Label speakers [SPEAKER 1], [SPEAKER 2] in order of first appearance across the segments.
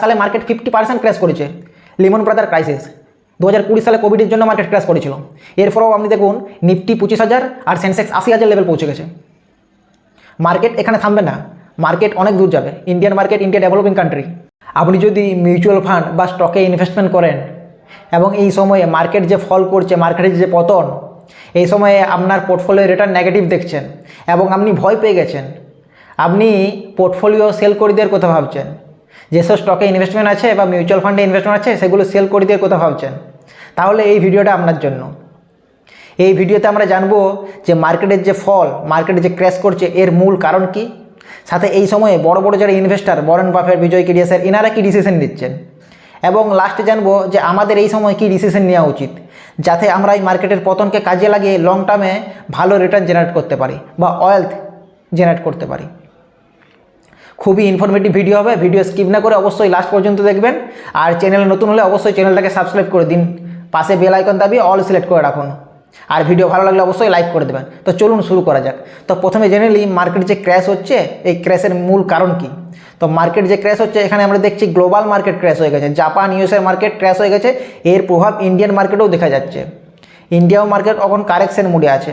[SPEAKER 1] সালে market fifty percent crash করেছে। Limon brother crisis দু হাজার কুড়ি সালে কোভিডের জন্য মার্কেট ক্র্যাশ করেছিল। এরপরেও আপনি দেখুন নিফটি পঁচিশ হাজার আর সেন্সেক্স আশি হাজার লেভেল পৌঁছে গেছে। মার্কেট এখানে থামবে না। মার্কেট অনেক দূর যাবে। Indian market India developing country আপনি যদি মিউচুয়াল ফান্ড বা স্টকে ইনভেস্টমেন্ট করেন এবং এই সময়ে মার্কেট যে ফল করছে মার্কেটের যে পতন, এই সময়ে আপনার পোর্টফোলিও রিটার্ন নেগেটিভ দেখছেন এবং আপনি ভয় পেয়ে গেছেন, আপনি পোর্টফোলিও সেল করে দেওয়ার কথা ভাবছেন। যেসব স্টকে ইনভেস্টমেন্ট আছে বা মিউচুয়াল ফান্ডে ইনভেস্টমেন্ট আছে, সেগুলো সেল করে দিয়ে কথা ভাবছেন? তাহলে এই ভিডিওটা আপনার জন্য। এই ভিডিওতে আমরা জানব যে মার্কেটের যে ফল মার্কেটে যে ক্র্যাশ করছে, এর মূল কারণ কি? সাথে এই সময়ে বড় বড় যারা ইনভেস্টার বরেন বাফের বিজয় কিডিয়াসের এনারা কি ডিসিশন নিচ্ছেন? এবং লাস্টে জানব যে আমাদের এই সময় কি ডিসিশন নেওয়া উচিত? যাতে আমরা এই মার্কেটের পতনকে কাজে লাগিয়ে লং টার্মে ভালো রিটার্ন জেনারেট করতে পারি বা ওয়েলথ জেনারেট করতে পারি। খুবই ইনফরমেটিভ ভিডিও হবে। ভিডিও স্কিপ না করে অবশ্যই লাস্ট পর্যন্ত দেখবেন। আর চ্যানেল নতুন হলে অবশ্যই চ্যানেলটাকে সাবস্ক্রাইব করে দিন। পাশে বেল আইকন দাবি অল সিলেক্ট করে রাখুন। আর ভিডিও ভালো লাগলে অবশ্যই লাইক করে দেবেন। তো চলুন শুরু করা যাক। তো প্রথমে জেনে নিই মার্কেট যে ক্র্যাশ হচ্ছে, এই ক্র্যাশের মূল কারণ কি? তো মার্কেট যে ক্র্যাশ হচ্ছে, এখানে আমরা দেখছি গ্লোবাল মার্কেট ক্র্যাশ হয়ে গেছে। জাপান ইউএসের মার্কেট ক্র্যাশ হয়ে গেছে। এর প্রভাব ইন্ডিয়ান মার্কেটেও দেখা যাচ্ছে। ইন্ডিয়াও মার্কেট এখন কারেকশন মুডে আছে।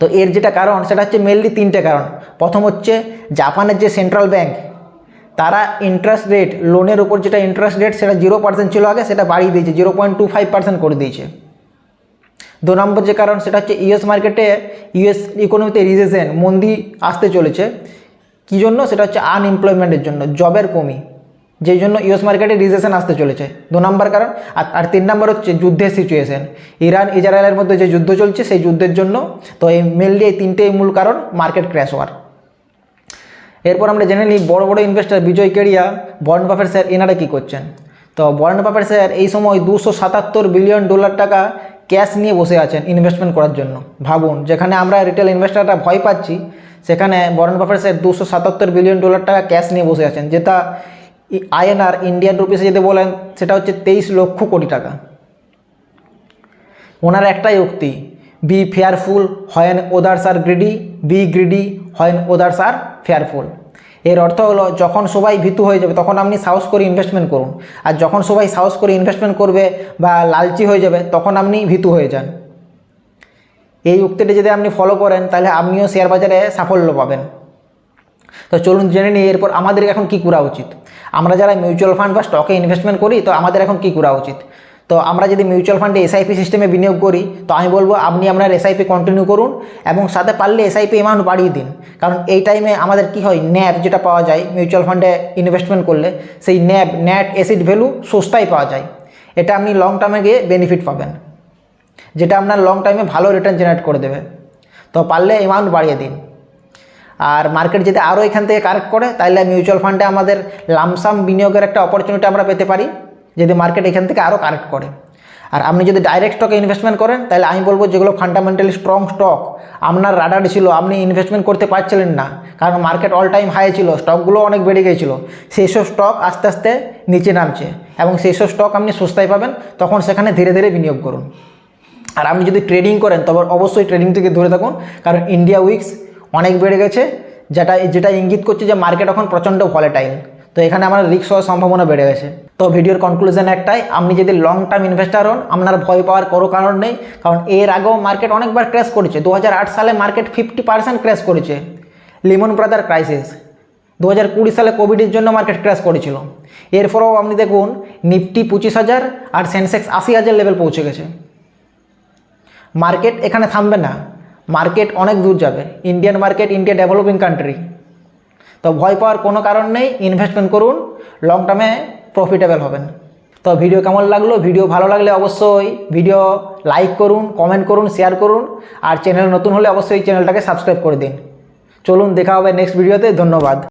[SPEAKER 1] তো এর যেটা কারণ, সেটা হচ্ছে মেনলি তিনটে কারণ। প্রথম হচ্ছে জাপানের যে সেন্ট্রাল ব্যাংক তারা ইন্টারেস্ট রেট লোনের উপর যেটা ইন্টারেস্ট রেট সেটা জিরো পার্সেন্ট ছিল আগে, সেটা বাড়িয়ে দিয়েছে zero point two five percent করে দিয়েছে। দু নম্বর যে কারণ, সেটা হচ্ছে ইউএস মার্কেটে ইউএস ইকোনমিতে রিজেশন মন্দি আসতে চলেছে। কী জন্য? সেটা হচ্ছে আনএমপ্লয়মেন্টের জন্য জবের কমি। যেই জন্য ইউএস মার্কেটে রিজেশন আসতে চলেছে। দু নম্বর কারণ, আর আর তিন নম্বর হচ্ছে যুদ্ধের সিচুয়েশন ইরান, ইসরায়েলের মধ্যে যে যুদ্ধ চলছে, সেই যুদ্ধের জন্য তো এই মেনলি এই তিনটেই মূল কারণ মার্কেট ক্র্যাশ হওয়ার। এরপর আমরা জেনে নিই বড় বড় investor Vijay Kedia Warren Buffett sir এনারা কী করছেন? তো বরেন বাফের স্যার এই সময় দুশো সাতাত্তর বিলিয়ন ডলার টাকা ক্যাশ নিয়ে বসে আছেন ইনভেস্টমেন্ট করার জন্য। ভাবুন, যেখানে আমরা রিটেল ইনভেস্টাররা ভয় পাচ্ছি, সেখানে বরেন বাফের স্যার দুশো সাতাত্তর বিলিয়ন ডলার টাকা ক্যাশ নিয়ে বসে আছেন, যেটা আইএনআর ইন্ডিয়ান রুপিসে যদি বলেন, সেটা হচ্ছে তেইশ লক্ষ কোটি টাকা। ওনার একটাই উক্তি be fearful when others are greedy be greedy when others are fearful এর অর্থ হলো, যখন সবাই ভীতু হয়ে যাবে, তখন আপনি সাহস করে ইনভেস্টমেন্ট করুন। আর যখন সবাই সাহস করে ইনভেস্টমেন্ট করবে বা লালচি হয়ে যাবে, তখন আপনি ভীতু হয়ে যান। এই উক্তিটি যদি আপনি ফলো করেন, তাহলে আপনিও শেয়ার বাজারে সাফল্য পাবেন। তো চলুন জেনে নিই এরপর আমাদের এখন কী করা উচিত। আমরা যারা মিউচুয়াল ফান্ড বা স্টকে ইনভেস্টমেন্ট করি, তো আমাদের এখন কী করা উচিত? তো আমরা যদি মিউচুয়াল ফান্ডে এসআইপি সিস্টেমে বিনিয়োগ করি, তো আমি বলব আপনি আপনার এসআইপি কন্টিনিউ করুন এবং সাথে পারলে এসআইপি অ্যামাউন্ট বাড়িয়ে দিন। কারণ এই টাইমে আমাদের কি হয় ন্যাব যেটা পাওয়া যায় মিউচুয়াল ফান্ডে ইনভেস্টমেন্ট করলে, সেই ন্যাব ন্যাট এসিড ভ্যালু সস্তায় পাওয়া যায়। এটা আপনি লং টার্মে গিয়ে বেনিফিট পাবেন। যেটা আপনার লং টাইমে ভালো রিটার্ন জেনারেট করে দেবে। তো পারলে অ্যামাউন্ট বাড়িয়ে দিন। আর মার্কেট যদি আরও এখান থেকে কারেক্ট করে, তাহলে মিউচুয়াল ফান্ডে আমাদের লামসাম বিনিয়োগের একটা অপরচুনিটি আমরা পেতে পারি, যদি মার্কেট এখান থেকে আরও কারেক্ট করে। আর আপনি যদি ডাইরেক্ট স্টকে ইনভেস্টমেন্ট করেন, তাহলে আমি বলব যেগুলো ফান্ডামেন্টালি স্ট্রং স্টক আপনার রাডারে ছিল, আপনি ইনভেস্টমেন্ট করতে পারছিলেন না, কারণ মার্কেট অল টাইম হাই ছিল স্টকগুলো অনেক বেড়ে গিয়েছিল। সেই সব স্টক আস্তে আস্তে নিচে নামছে এবং সেই সব স্টক আপনি সস্তায় পাবেন, তখন সেখানে ধীরে ধীরে বিনিয়োগ করুন। আর আপনি যদি ট্রেডিং করেন, তবে অবশ্যই ট্রেডিং থেকে ধরে থাকুন, কারণ ইন্ডিয়া উইক্স অনেক বেড়ে গেছে, যেটা যেটা ইঙ্গিত করছে যে মার্কেট এখন প্রচণ্ড ভলেটাইল তো এখানে আমার রিক্স হওয়ার সম্ভাবনা বেড়ে গেছে। তো ভিডিওর কনক্লুশন একটাই, আপনি যদি লং টার্ম ইনভেস্টার হন, আপনার ভয় পাওয়ার কোনো কারণ নেই, কারণ এর আগেও মার্কেট অনেকবার ক্র্যাশ করেছে। দু হাজার আট সালে মার্কেট ফিফটি পার্সেন্ট ক্র্যাশ করেছে। লিমন ব্রাদার ক্রাইসিস দু হাজার কুড়ি সালে কোভিডের জন্য মার্কেট ক্র্যাশ করেছিল। এরপরেও আপনি দেখুন নিফটি পঁচিশ হাজার আর সেন্সেক্স আশি হাজার লেভেল পৌঁছে গেছে। মার্কেট এখানে থামবে না। মার্কেট অনেক দূর যাবে। Indian market India developing country তো ভয় পাওয়ার কোনো কারণ নেই ইনভেস্টমেন্ট করুন লং টার্মে প্রফিটেবল হবেন। তো ভিডিও কেমন লাগল? ভিডিও ভালো লাগলে অবশ্যই ভিডিও লাইক করুন কমেন্ট করুন শেয়ার করুন, আর চ্যানেল নতুন হলে অবশ্যই চ্যানেলটাকে সাবস্ক্রাইব করে দিন। চলুন, দেখা হবে নেক্সট ভিডিওতে ধন্যবাদ।